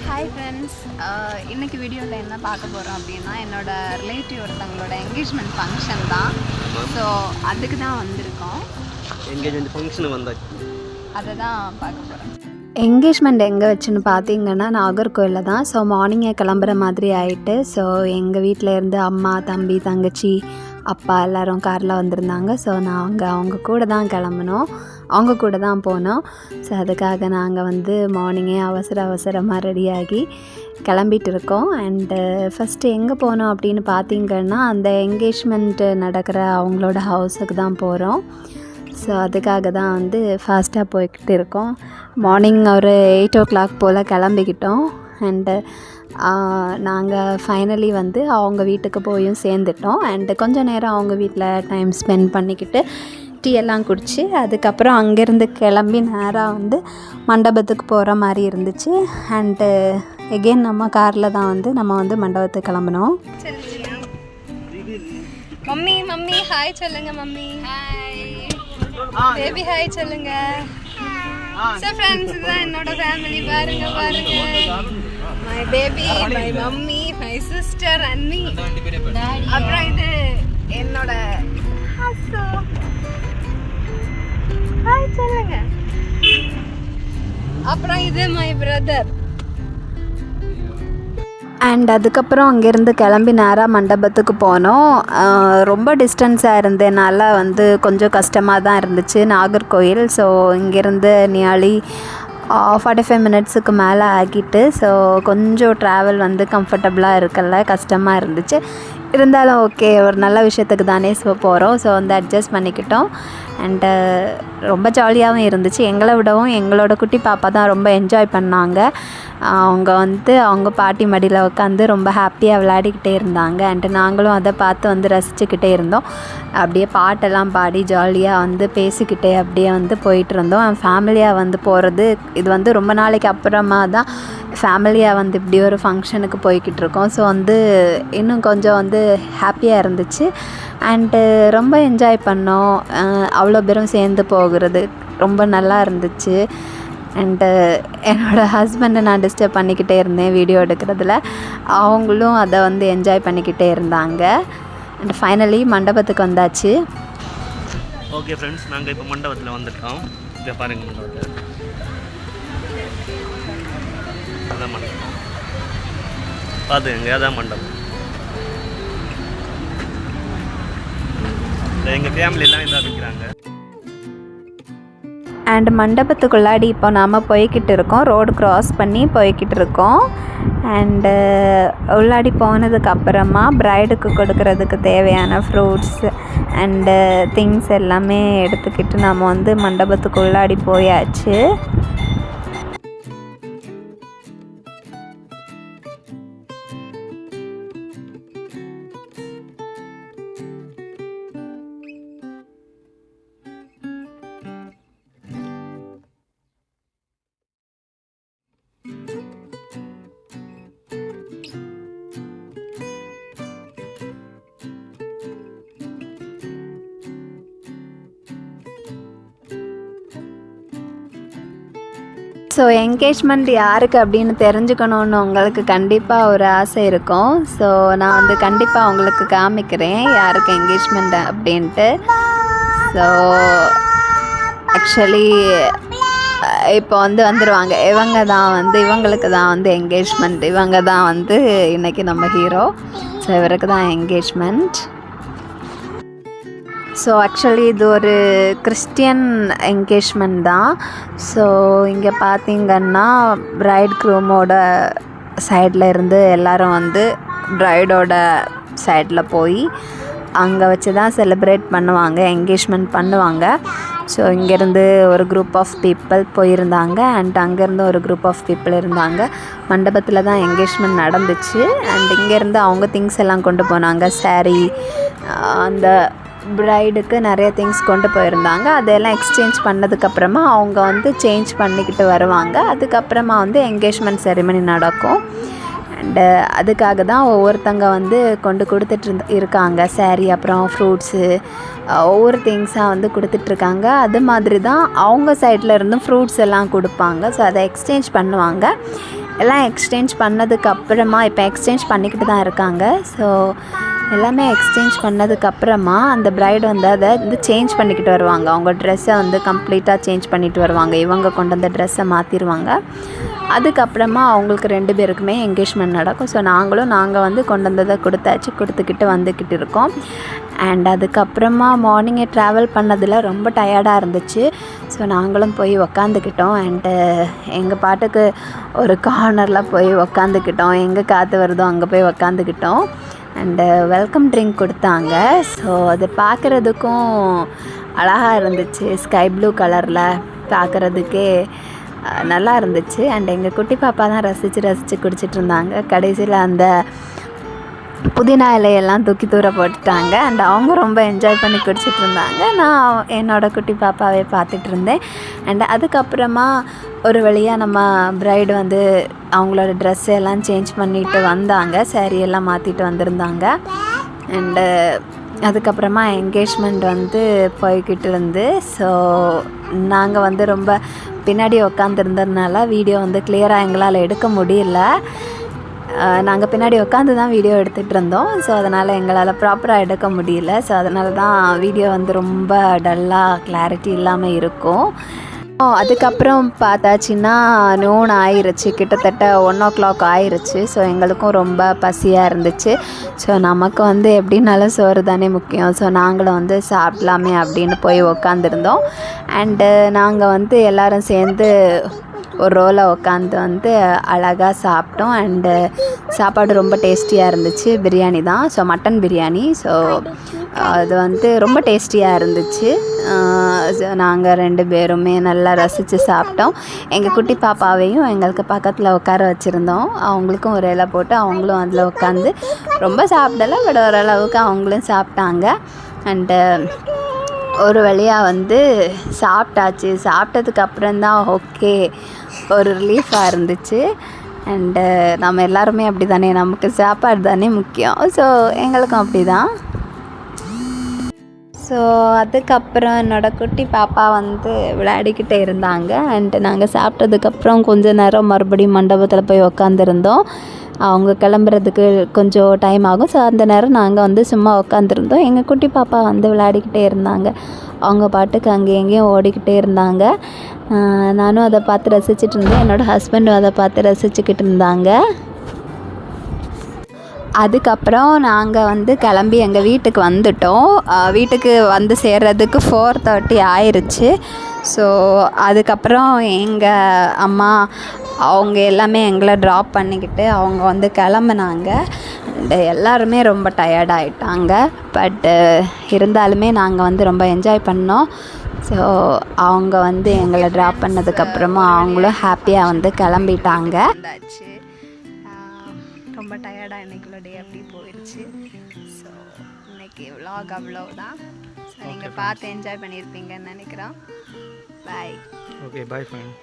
Hi friends இன்னைக்கு வீடியோவில் என்ன பார்க்க போகிறோம் அப்படின்னா என்னோட ரிலேட்டிவ் ஒருத்தவங்களோட என்கேஜ்மெண்ட் ஃபங்க்ஷன் தான். ஸோ அதுக்கு தான் வந்திருக்கோம். எங்கேஜ்மெண்ட் ஃபங்க்ஷனுக்கு வந்தாச்சு அதை தான் பார்க்க போகிறோம் என்கேஜ்மெண்ட் எங்கே வச்சுன்னு பார்த்தீங்கன்னா நாகர்கோயிலில் தான். ஸோ மார்னிங்கே கிளம்புற மாதிரி ஆயிட்டு ஸோ எங்கள் வீட்டில் இருந்து அம்மா தம்பி தங்கச்சி அப்பா எல்லாரும் காரில் வந்திருந்தாங்க. ஸோ நாங்கள் அவங்க கூட தான் கிளம்புனோம். அவங்க கூட தான் போனோம். ஸோ அதுக்காக நாங்கள் வந்து மார்னிங்கே அவசர அவசரமாக ரெடியாகி கிளம்பிட்டு இருக்கோம். அண்டு ஃபஸ்ட்டு எங்கே போனோம் அப்படின்னு பார்த்தீங்கன்னா அந்த என்கேஜ்மெண்ட்டு நடக்கிற அவங்களோட ஹவுஸுக்கு தான் போகிறோம் ஸோ அதுக்காக தான் வந்து ஃபாஸ்ட்டாக போய்கிட்டு இருக்கோம். மார்னிங் ஒரு எயிட் ஓ கிளாக் போல் கிளம்பிக்கிட்டோம். அண்டு நாங்கள் ஃபைனலி வந்து அவங்க வீட்டுக்கு போயும் சேர்ந்துட்டோம். அண்டு கொஞ்சம் நேரம் அவங்க வீட்டில் டைம் ஸ்பெண்ட் பண்ணிக்கிட்டு டீயெல்லாம் குடித்து அதுக்கப்புறம் அங்கேருந்து கிளம்பி நேராக வந்து மண்டபத்துக்கு போகிற மாதிரி இருந்துச்சு. அண்டு எகெயின் நம்ம காரில் தான் வந்து நம்ம வந்து மண்டபத்துக்கு கிளம்பினோம். மம்மி மம்மி ஹாய் சொல்லுங்க மம்மி. ஹாய் பேபி ஹாய் சொல்லுங்க. ஸோ ஃப்ரெண்ட்ஸ் தான் என்னோட ஃபேமிலி பாருங்க பாருங்க. My baby my mummy my sister and அப்புறம் இது மை பிரதர் அண்ட் அதுக்கப்புறம் அங்கேருந்து கிளம்பி நேராக மண்டபத்துக்கு போனோம். ரொம்ப டிஸ்டன்ஸாக இருந்ததுனால வந்து கொஞ்சம் கஷ்டமாக தான் இருந்துச்சு. நாகர்கோயில் ஸோ இங்கேருந்து நியாலி ஃபார்ட்டி ஃபைவ் மினிட்ஸுக்கு மேலே ஆகிட்டு ஸோ கொஞ்சம் ட்ராவல் வந்து கம்ஃபர்டபுளாக இருக்கல கஷ்டமாக இருந்துச்சு. இருந்தாலும் ஓகே ஒரு நல்ல விஷயத்துக்கு தானே ஸோ போகிறோம் ஸோ வந்து அட்ஜஸ்ட் பண்ணிக்கிட்டோம். அண்டு ரொம்ப ஜாலியாகவும் இருந்துச்சு. எங்களை விடவும் எங்களோட குட்டி பாப்பா தான் ரொம்ப என்ஜாய் பண்ணாங்க. அவங்க வந்து அவங்க பாட்டி மடியில் உட்காந்து ரொம்ப ஹாப்பியாக விளையாடிக்கிட்டே இருந்தாங்க. அண்டு நாங்களும் அதை பார்த்து வந்து ரசிச்சுக்கிட்டே இருந்தோம். அப்படியே பாட்டெல்லாம் பாடி ஜாலியாக வந்து பேசிக்கிட்டே அப்படியே வந்து போயிட்டு இருந்தோம் ஃபேமிலியாக வந்து போகிறது இது வந்து ரொம்ப நாளைக்கு அப்புறமா தான் ஃபேமிலியாக வந்து இப்படி ஒரு ஃபங்க்ஷனுக்கு போய்கிட்டு இருக்கோம் ஸோ வந்து இன்னும் கொஞ்சம் வந்து ஹாப்பியாக இருந்துச்சு. அண்டு ரொம்ப என்ஜாய் பண்ணோம். அவ்வளோ பேரும் சேர்ந்து போகிறது ரொம்ப நல்லா இருந்துச்சு. அண்டு என்னோடய ஹஸ்பண்டை நான் டிஸ்டர்ப் பண்ணிக்கிட்டே இருந்தேன் வீடியோ எடுக்கிறதுல. அவங்களும் அதை வந்து என்ஜாய் பண்ணிக்கிட்டே இருந்தாங்க. ஃபைனலி மண்டபத்துக்கு வந்தாச்சு. ஓகே ஃப்ரெண்ட்ஸ் நாங்கள் இப்போ மண்டபத்தில் வந்துட்டோம் இதை பாருங்க மண்டபத்தை அதான் மண்டபம். பார்த்துக்கங்க அதான் மண்டபம். எங்கள் ஃபேமிலியெல்லாம் இதாக அண்ட் மண்டபத்துக்குள்ளாடி இப்போ நாம் போய்கிட்டு இருக்கோம் ரோடு க்ராஸ் பண்ணி போய்கிட்டு இருக்கோம் அண்டு uh, உள்ளாடி போனதுக்கப்புறமா ப்ரைடுக்கு கொடுக்கறதுக்கு தேவையான ஃப்ரூட்ஸ் அண்டு திங்ஸ் எல்லாமே எடுத்துக்கிட்டு நாம் வந்து மண்டபத்துக்கு உள்ளாடி போயாச்சு. ஸோ என்கேஜ்மெண்ட் யாருக்கு அப்படின்னு தெரிஞ்சுக்கணுன்னு உங்களுக்கு கண்டிப்பாக ஒரு ஆசை இருக்கும். ஸோ நான் வந்து கண்டிப்பாக உங்களுக்கு காமிக்கிறேன் யாருக்கு என்கேஜ்மெண்ட் அப்படின்ட்டு. ஸோ ஆக்சுவலி இப்போ வந்து வந்துடுவாங்க இவங்க தான் வந்து இவங்களுக்கு தான் வந்து என்கேஜ்மெண்ட் இவங்க தான் வந்து இன்றைக்கி நம்ம ஹீரோ ஸோ இவருக்கு தான் என்கேஜ்மெண்ட் ஸோ ஆக்சுவலி இது ஒரு கிறிஸ்டியன் என்கேஜ்மெண்ட் தான். ஸோ இங்கே பார்த்திங்கன்னா ப்ரைட் க்ரூமோட சைடில் இருந்து எல்லாரும் வந்து ப்ரைடோட சைடில் போய் அங்கே வச்சு தான் செலிப்ரேட் பண்ணுவாங்க என்கேஜ்மெண்ட் பண்ணுவாங்க. ஸோ இங்கேருந்து ஒரு குரூப் ஆஃப் பீப்புள் போயிருந்தாங்க அண்ட் அங்கேருந்து ஒரு குரூப் ஆஃப் பீப்புள் இருந்தாங்க. மண்டபத்தில் தான் என்கேஜ்மெண்ட் நடந்துச்சு அண்ட் இங்கேருந்து அவங்க திங்ஸ் எல்லாம் கொண்டு போனாங்க. Saree அந்த ப்ரைடுக்கு நிறைய திங்ஸ் கொண்டு போயிருந்தாங்க. அதெல்லாம் எக்ஸ்சேஞ்ச் பண்ணதுக்கப்புறமா அவங்க வந்து சேஞ்ச் பண்ணிக்கிட்டு வருவாங்க. அதுக்கப்புறமா வந்து என்கேஜ்மெண்ட் செரிமனி நடக்கும். அண்டு அதுக்காக தான் ஒவ்வொருத்தங்க வந்து கொண்டு கொடுத்துட்டு இருந்த இருக்காங்க. saree அப்புறம் ஃப்ரூட்ஸு ஒவ்வொரு திங்ஸாக வந்து கொடுத்துட்ருக்காங்க அது மாதிரி தான் அவங்க சைடில் இருந்தும் ஃப்ரூட்ஸ் எல்லாம் கொடுப்பாங்க. ஸோ அதை எக்ஸ்சேஞ்ச் பண்ணுவாங்க. எல்லாம் எக்ஸ்சேஞ்ச் பண்ணதுக்கப்புறமா இப்போ எக்ஸ்சேஞ்ச் பண்ணிக்கிட்டு தான் இருக்காங்க. ஸோ எல்லாமே எக்ஸ்சேஞ்ச் பண்ணதுக்கப்புறமா அந்த ப்ரைடு வந்து அதை வந்து சேஞ்ச் பண்ணிக்கிட்டு வருவாங்க. அவங்க ட்ரெஸ்ஸை வந்து கம்ப்ளீட்டாக சேஞ்ச் பண்ணிட்டு வருவாங்க. இவங்க கொண்டு வந்த ட்ரெஸ்ஸை மாற்றிடுவாங்க அதுக்கப்புறமா அவங்களுக்கு ரெண்டு பேருக்குமே என்கேஜ்மெண்ட் நடக்கும். ஸோ நாங்களும் நாங்கள் வந்து கொண்டு வந்ததை கொடுத்தாச்சு கொடுத்துக்கிட்டு வந்துக்கிட்டு இருக்கோம். அண்ட் அதுக்கப்புறமா மார்னிங்கே ட்ராவல் பண்ணதில் ரொம்ப டயர்டாக இருந்துச்சு. ஸோ நாங்களும் போய் உக்காந்துக்கிட்டோம். அண்டு எங்கள் பாட்டுக்கு ஒரு கார்னரில் போய் உக்காந்துக்கிட்டோம். எங்கே காற்று வருதோ அங்கே போய் உக்காந்துக்கிட்டோம். அண்டு வெல்கம் ட்ரிங்க் கொடுத்தாங்க. ஸோ அது பார்க்குறதுக்கும் அழகாக இருந்துச்சு. ஸ்கை ப்ளூ கலரில் பார்க்குறதுக்கே நல்லா இருந்துச்சு. அண்ட் எங்கள் குட்டி பாப்பா தான் ரசித்து ரசித்து குடிச்சிட்டு இருந்தாங்க. கடைசியில் அந்த புதினா இலையெல்லாம் தூக்கி தூர போட்டுட்டாங்க. அண்ட் அவங்க ரொம்ப என்ஜாய் பண்ணி குடிச்சிட்டு இருந்தாங்க நான் என்னோட குட்டி பாப்பாவே பார்த்துட்டு இருந்தேன் அண்ட் அதுக்கப்புறமா ஒரு வழியாக நம்ம பிரைடு வந்து அவங்களோட ட்ரெஸ் எல்லாம் சேஞ்ச் பண்ணிட்டு வந்தாங்க. சேரீ எல்லாம் மாற்றிட்டு வந்திருந்தாங்க. அண்டு அதுக்கப்புறமா என்கேஜ்மெண்ட் வந்து போய்கிட்டு இருந்து ஸோ நாங்கள் வந்து ரொம்ப பின்னாடி உக்காந்துருந்ததுனால வீடியோ வந்து கிளியராக எங்களால் எடுக்க முடியல. நாங்கள் பின்னாடி உட்காந்து தான் வீடியோ எடுத்துகிட்டு இருந்தோம். ஸோ அதனால் எங்களால் ப்ராப்பராக எடுக்க முடியல. ஸோ அதனால தான் வீடியோ வந்து ரொம்ப டல்லாக கிளாரிட்டி இல்லாமல் இருக்கும். அதுக்கப்புறம் பார்த்தாச்சின்னா நூன் ஆயிருச்சு. கிட்டத்தட்ட ஒன் ஓ கிளாக் ஆயிருச்சு. ஸோ எங்களுக்கும் ரொம்ப பசியாக இருந்துச்சு. ஸோ நமக்கு வந்து எப்படின்னாலும் சோறு தானே முக்கியம். ஸோ நாங்களும் வந்து சாப்பிட்லாமே அப்படின்னு போய் உக்காந்துருந்தோம். அண்டு நாங்கள் வந்து எல்லோரும் சேர்ந்து ஒரு ரோலை உட்காந்து வந்து அழகாக சாப்பிட்டோம். அண்டு சாப்பாடு ரொம்ப டேஸ்டியாக இருந்துச்சு. பிரியாணி தான். So mutton biryani. ஸோ அது வந்து ரொம்ப டேஸ்டியாக இருந்துச்சு. நாங்கள் ரெண்டு பேருமே நல்லா ரசித்து சாப்பிட்டோம். எங்கள் குட்டி பாப்பாவையும் எங்களுக்கு பக்கத்தில் உட்கார வச்சுருந்தோம். அவங்களுக்கும் ஒரு இலை போட்டு அவங்களும் அதில் உட்காந்து ரொம்ப சாப்பிடல பட் ஓரளவுக்கு அவங்களும் சாப்பிட்டாங்க. அண்டு ஒரு வழியாக வந்து சாப்பிட்டாச்சு. சாப்பிட்டதுக்கு அப்புறம்தான் ஓகே. ஒரு ரிலீஃபாக இருந்துச்சு. அண்டு நம்ம எல்லாருமே அப்படி தானே நமக்கு சாப்பாடு தானே முக்கியம். ஸோ எங்களுக்கும் அப்படி தான் ஸோ அதுக்கப்புறம் என்னோடய குட்டி பாப்பா வந்து விளையாடிக்கிட்டே இருந்தாங்க. அண்ட் நாங்கள் சாப்பிட்டதுக்கப்புறம் கொஞ்ச நேரம் மறுபடியும் மண்டபத்தில் போய் உக்காந்துருந்தோம். அவங்க கிளம்புறதுக்கு கொஞ்சம் டைம் ஆகும். ஸோ அந்த நேரம் நாங்கள் வந்து சும்மா உட்காந்துருந்தோம் எங்கள் குட்டி பாப்பா வந்து விளையாடிக்கிட்டே இருந்தாங்க. அவங்க பாட்டுக்கு அங்கே எங்கேயும் ஓடிக்கிட்டே இருந்தாங்க. நானும் அதை பார்த்து ரசிச்சிட்டு இருந்தேன். என்னோடய ஹஸ்பண்டும் அதை பார்த்து ரசிச்சுக்கிட்டு இருந்தாங்க. அதுக்கப்புறம் நாங்கள் வந்து கிளம்பி எங்கள் வீட்டுக்கு வந்துட்டோம். வீட்டுக்கு வந்து சேர்றதுக்கு ஃபோர் தேர்ட்டி ஆயிடுச்சு ஸோ அதுக்கப்புறம் எங்கள் அம்மா அவங்க எல்லாமே எங்களை ட்ராப் பண்ணிக்கிட்டு அவங்க வந்து கிளம்புனாங்க. எல்லாருமே ரொம்ப டயர்டாயிட்டாங்க பட்டு இருந்தாலுமே நாங்கள் வந்து ரொம்ப என்ஜாய் பண்ணோம். ஸோ அவங்க வந்து எங்களை ட்ராப் பண்ணதுக்கப்புறமா அவங்களும் ஹாப்பியாக வந்து கிளம்பிட்டாங்க. ரொம்ப டயர்டாக இன்னைக்குள்ள டே அப்படி போயிடுச்சு ஸோ இன்னைக்கு vlog அவ்வளோதான் ஸோ நீங்கள் பார்த்து என்ஜாய் பண்ணியிருப்பீங்கன்னு நினைக்கிறோம். Bye okay bye friend